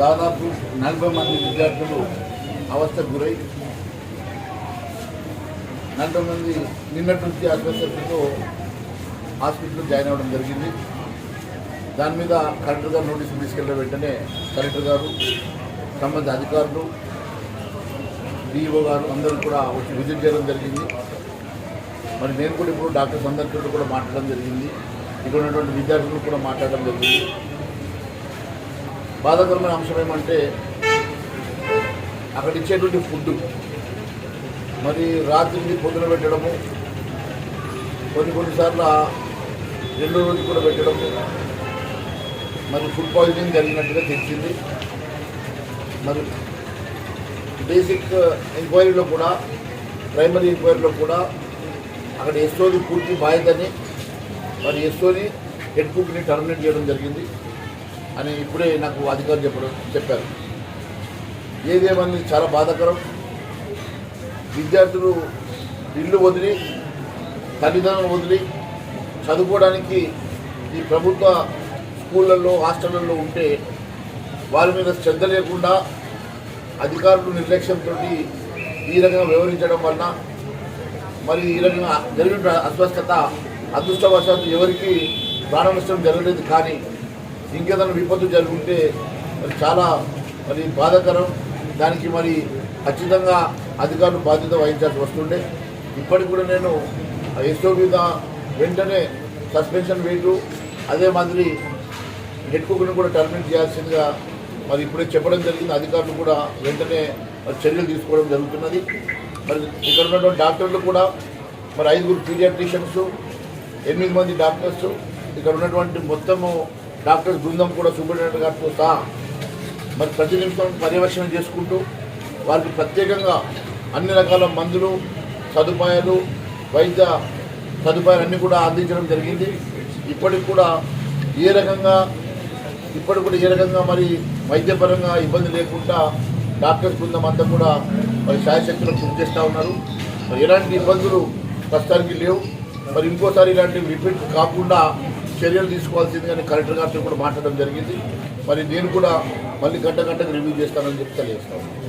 దాదాపు నలభై మంది విద్యార్థులు అవస్థకు గురై నలభై మంది నిన్నటి నుంచి ఆసుపత్రితో హాస్పిటల్లో జాయిన్ అవ్వడం జరిగింది. దాని మీద కలెక్టర్ గారు నోటీసులు తీసుకెళ్ళిన వెంటనే కలెక్టర్ గారు సంబంధిత అధికారులు డిఈఓ గారు అందరూ కూడా వచ్చి విజిట్ చేయడం జరిగింది. మరి నేను కూడా ఇప్పుడు డాక్టర్స్ అందరితో కూడా మాట్లాడడం జరిగింది. ఇక్కడ ఉన్నటువంటి విద్యార్థులు కూడా మాట్లాడడం జరిగింది. బాధాకరమైన అంశం ఏమంటే అక్కడ ఇచ్చేటువంటి ఫుడ్ మరి రాత్రికి పొద్దున పెట్టడము కొన్ని కొన్నిసార్లు రెండో రోజు కూడా పెట్టడము మరి ఫుడ్ పాయిజనింగ్ జరిగినట్టుగా తెలిసింది. మరి బేసిక్ ఎంక్వైరీలో కూడా ప్రైమరీ ఎంక్వైరీలో కూడా అక్కడ ఎస్ఓని పూర్తి బాధ్యతని మరి ఎస్ఓని హెడ్ కుక్ని టర్మినేట్ చేయడం జరిగింది. అని ఇప్పుడే నాకు అధికారులు చెప్పడం చెప్పారు. ఏదేమని చాలా బాధాకరం. విద్యార్థులు ఇల్లు వదిలి తల్లిదండ్రులు వదిలి చదువుకోవడానికి ఈ ప్రభుత్వ స్కూళ్ళల్లో హాస్టళ్ళల్లో ఉంటే వారి మీద శ్రద్ధ లేకుండా అధికారులు నిర్లక్ష్యంతో ఈ రకంగా వ్యవహరించడం వలన మరి ఈ రకంగా జరిగిన అస్వస్థత అదృష్టవశాత్తు ఎవరికి ప్రాణ నష్టం జరగలేదు. కానీ ఇంకేదైనా విపత్తు జరుగుంటే మరి చాలా మరి బాధాకరం. దానికి మరి ఖచ్చితంగా అధికారులు బాధ్యత వహించాల్సి వస్తుండే. ఇప్పటికి కూడా నేను ఎస్ఓ మీద వెంటనే సస్పెన్షన్ వేయటం అదే మాదిరి హెడ్ కుక్ను కూడా టర్మినేట్ చేయాల్సిందిగా మరి ఇప్పుడే చెప్పడం జరిగింది. అధికారులు కూడా వెంటనే చర్యలు తీసుకోవడం జరుగుతున్నది. మరి ఇక్కడ ఉన్నటువంటి డాక్టర్లు కూడా మరి ఐదుగురు పీడియాట్రిషియన్స్ ఎనిమిది మంది డాక్టర్స్ ఇక్కడ ఉన్నటువంటి మొత్తము డాక్టర్స్ బృందం కూడా సూపరింటెండెంట్ గారితో సహా మరి ప్రతి నిమిషం పర్యవేక్షణ చేసుకుంటూ వారికి ప్రత్యేకంగా అన్ని రకాల మందులు సదుపాయాలు వైద్య సదుపాయాలు అన్నీ కూడా అందించడం జరిగింది. ఇప్పటికి కూడా ఏ రకంగా ఇప్పటికి కూడా ఏ రకంగా మరి వైద్యపరంగా ఇబ్బంది లేకుండా డాక్టర్స్ బృందం అంతా కూడా మరి శాయశక్తులకు కృషి చేస్తూ ఉన్నారు. మరి ఎలాంటి ఇబ్బందులు ప్రస్తుతానికి లేవు. మరి ఇంకోసారి ఇలాంటి రిపీట్ కాకుండా చర్యలు తీసుకోవాల్సిందిగా కలెక్టర్ గారితో కూడా మాట్లాడడం జరిగింది. మరి నేను కూడా మళ్ళీ గంట గంటకు రివ్యూ చేస్తానని చెప్పి తెలియజేస్తాను